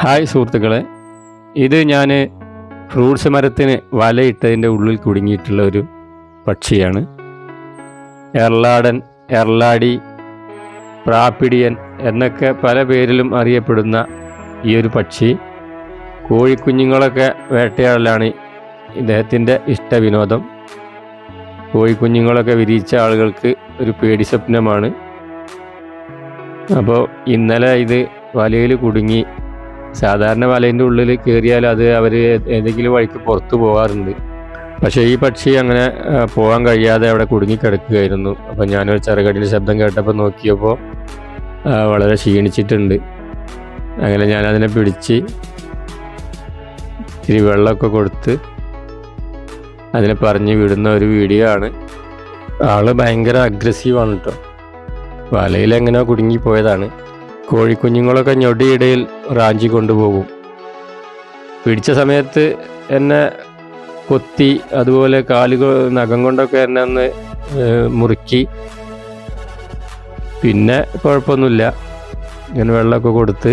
Hi സുഹൃത്തുക്കളെ. ഇത് ഞാൻ ഫ്രൂട്ട്സ് മരത്തിന് വലയിട്ടതിന്റെ ഉള്ളിൽ കുടുങ്ങിയിട്ടുള്ള ഒരു പക്ഷിയാണ്. എർലാടൻ എർലാടി പ്രാപ്പിടിയൻ എന്നൊക്കെ പല പേരിലും അറിയപ്പെടുന്ന ഈ ഒരു പക്ഷി. കോഴിക്കുഞ്ഞുങ്ങളൊക്കെ വേട്ടയാടലാണ് ഇദ്ദേഹത്തിന്റെ ഇഷ്ടവിനോദം. കോഴിക്കുഞ്ഞുങ്ങളൊക്കെ വിരിയിച്ച ആളുകൾക്ക് ഒരു പേടി സ്വപ്നമാണ് അപ്പോൾ ഇന്നലെ ഇത് വലയിൽ കുടുങ്ങി സാധാരണ വലേന്റെ ഉള്ളിൽ കയറിയാൽ അത് അവർ ഏതെങ്കിലും വഴിക്ക് പുറത്തു പോകാറുണ്ട്. പക്ഷേ ഈ പക്ഷി അങ്ങനെ പോകാൻ കഴിയാതെ അവിടെ കുടുങ്ങിക്കിടക്കുകയായിരുന്നു അപ്പം ഞാനൊരു ചെറുകടിയിൽ ശബ്ദം കേട്ടപ്പോൾ നോക്കിയപ്പോൾ വളരെ ക്ഷീണിച്ചിട്ടുണ്ട്. അങ്ങനെ ഞാനതിനെ പിടിച്ച് ഇത്തിരി വെള്ളമൊക്കെ കൊടുത്ത് അതിനെ പറഞ്ഞ് വിടുന്ന ഒരു വീഡിയോ ആണ്. ആൾ ഭയങ്കര അഗ്രസീവാണ് കേട്ടോ വലയിൽ എങ്ങനെയോ കുടുങ്ങിപ്പോയതാണ് കോഴിക്കുഞ്ഞുങ്ങളൊക്കെ ഞൊടിയിടയിൽ റാഞ്ചി കൊണ്ടുപോകും. പിടിച്ച സമയത്ത് എന്നെ കൊത്തി അതുപോലെ കാലുകൾ നഖം കൊണ്ടൊക്കെ എന്നെ ഒന്ന് മുറുക്കി. പിന്നെ കുഴപ്പമൊന്നുമില്ല. ഇങ്ങനെ വെള്ളമൊക്കെ കൊടുത്ത്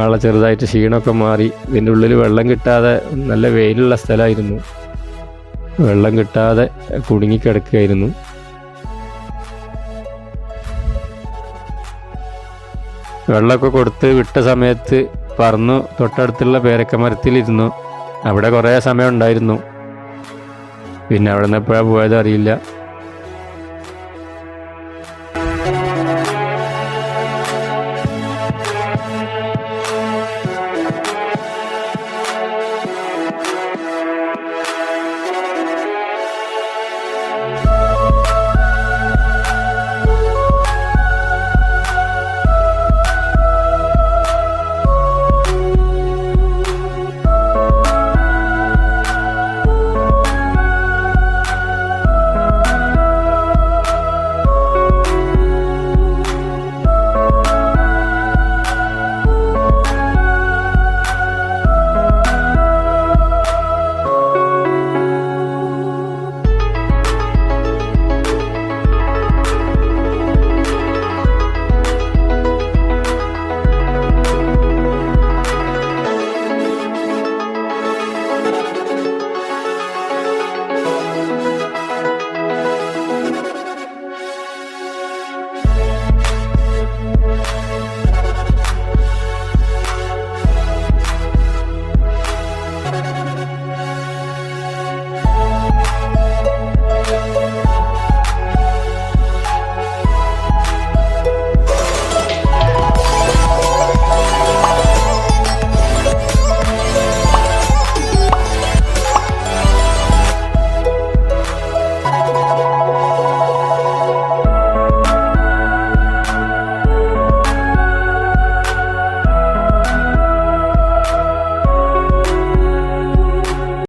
ആളെ ചെറുതായിട്ട് ക്ഷീണമൊക്കെ മാറി. ഇതിന്റെ ഉള്ളിൽ വെള്ളം കിട്ടാതെ നല്ല വെയിലുള്ള സ്ഥലമായിരുന്നു. വെള്ളം കിട്ടാതെ കുടുങ്ങിക്കിടക്കുകയായിരുന്നു വെള്ളമൊക്കെ കൊടുത്ത് വിട്ട സമയത്ത് പറന്നു. തൊട്ടടുത്തുള്ള പേരക്ക മരത്തിലിരുന്നു. അവിടെ കുറേ സമയം ഉണ്ടായിരുന്നു. പിന്നെ അവിടെ നിന്ന് എപ്പോഴാണ് പോയത് അറിയില്ല